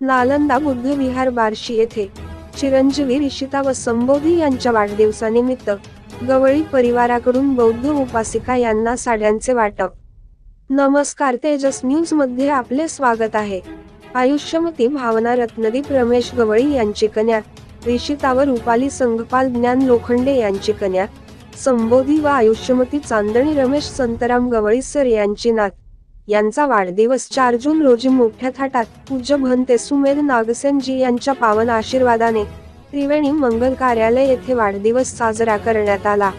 नालंदा बुद्ध विहार बार्शी येथे चिरंजीवी रिषिता व संबोधी यांच्या वाढदिवसानिमित्त गवळी परिवाराकडून बौद्ध उपासिका यांना साड्यांचे वाटप. नमस्कार तेजस न्यूजमध्ये आपले स्वागत आहे. आयुष्यमती भावना रत्नदीप रमेश गवळी यांची कन्या ऋषिता व रुपाली संघपाल ज्ञान लोखंडे यांची कन्या संबोधी व आयुष्यमती चांदणी रमेश संतराम गवळी सर यांची नात यांचा वाढदिवस चार जून रोजी मोठ्या थाटात. पूज्य भंते सुमेध नागसेनजी यांच्या पावन आशीर्वादाने त्रिवेणी मंगल कार्यालय येथे वाढदिवस साजरा करण्यात आला.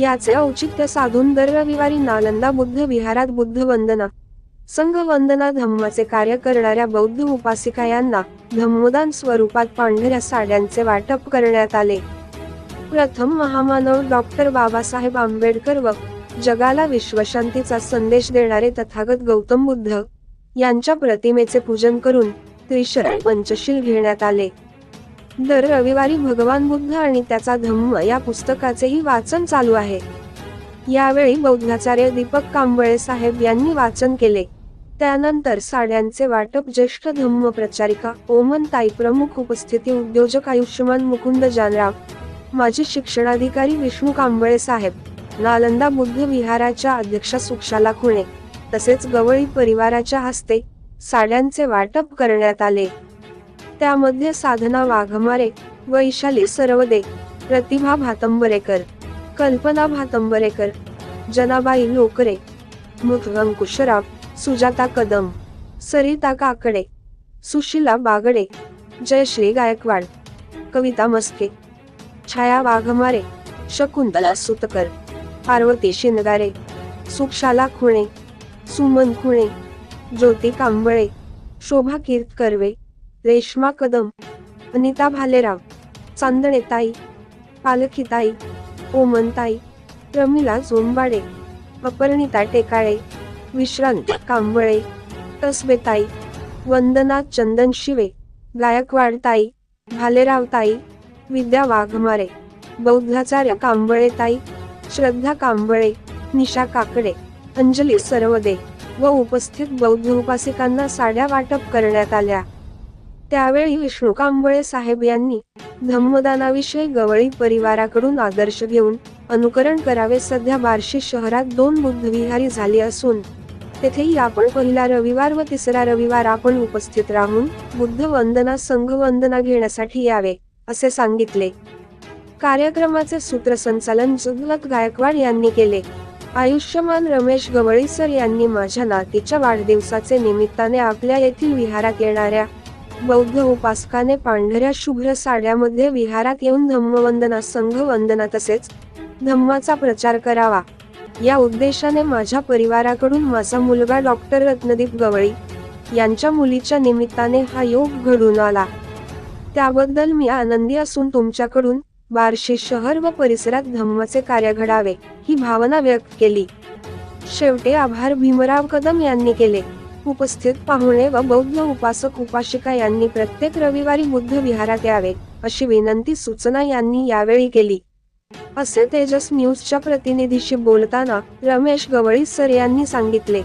याचे औचित्य साधून दर रविवारी नालंदा बुद्ध विहारात बुद्ध वंदना संघ वंदना धम्माचे कार्य करणाऱ्या बौद्ध उपासिका यांना धम्मदान स्वरूपात पांढऱ्या साड्यांचे वाटप करण्यात आले. प्रथम महामानव डॉक्टर बाबासाहेब आंबेडकर व जगाला विश्वशांतीचा संदेश देणारे तथागत गौतम बुद्ध यांच्या प्रतिमेचे पूजन करून त्रिशरण पंचशील घेण्यात आले. दर रविवारी भगवान बुद्ध आणि त्याचा धम्म या पुस्तकाचेही वाचन चालू आहे. यावेळी बौद्धाचार्य दीपक कांबळे साहेब यांनी वाचन केले. त्यानंतर साड्यांचे वाटप ज्येष्ठ धम्म प्रचारिका ओमन ताई प्रमुख उपस्थिती उद्योजक आयुष्यमान मुकुंद जानराव माजी शिक्षणाधिकारी विष्णू कांबळे साहेब नालंदा बुद्ध विहाराच्या अध्यक्षा सुक्षाला खुणे तसेच गवळी परिवाराच्या हस्ते साड्यांचे वाटप करण्यात आले. त्यामध्ये साधना वाघमारे वैशाली सरवदे प्रतिभा भातंबरेकर कल्पना भातंबरेकर जनाबाई लोकरे मुथ सुजाता कदम सरिता काकडे सुशीला बागडे जयश्री गायकवाड कविता मस्के छाया वाघमारे शकुंतला सुतकर. पार्वती शिंदगारे सुक्षाला खुणे सुमन खुणे ज्योती कांबळे शोभा कीर्त कर्वे रेश्मा कदम अनिता भालेराव चांदणेताई पालखीताई ओमनताई प्रमिला जोंबाडे अपर्णिता टेकाळे विश्रांत कांबळे तसबेताई वंदना चंदन शिवे गायकवाडताई भालेरावताई विद्या वाघमारे बौद्धाचार्य कांबळेताई श्रद्धा कांबळे निशा काकडे अंजली सरवदे व उपस्थित बौद्ध उपासिकांना साड्या वाटप करण्यात आल्या. त्यावेळी विष्णू कांबळे साहेब यांनी धम्मदानाविषयी गवळी परिवाराकडून आदर्श घेऊन अनुकरण करावे सध्या बार्शी शहरात दोन बुद्धविहारी झाली असून तेथेही आपण पहिला रविवार व तिसरा रविवार आपण उपस्थित राहून बुद्ध वंदना संघ वंदना घेण्यासाठी यावे असे सांगितले. कार्यक्रमाचे सूत्रसंचालन जुगलक गायकवाड यांनी केले. आयुष्यमान रमेश गवळी सर यांनी माझ्या नातीच्या वाढदिवसाचे निमित्ताने आपल्या येथील विहारात येणाऱ्या बौद्ध उपासकाने पांढऱ्या शुभ्र साड्यामध्ये विहारात येऊन धम्मवंदना संघ वंदना तसेच धम्माचा प्रचार करावा. या उद्देशाने माझ्या परिवाराकडून माझा मुलगा डॉक्टर रत्नदीप गवळी यांच्या मुलीच्या निमित्ताने हा योग घडून आला. त्याबद्दल मी आनंदी असून तुमच्याकडून बार्शी शहर व परिसरात धम्मचे कार्य घडावे ही भावना व्यक्त केली. शेवटे आभार भीमराव कदम यांनी केले. उपस्थित पाहुणे व बौद्ध उपासक उपासिका यांनी प्रत्येक रविवारी बुद्ध विहारात यावे अशी विनंती सूचना यांनी यावेळी केली. असे तेजस न्यूजच्या प्रतिनिधीशी बोलताना रमेश गवळी सर यांनी सांगितले.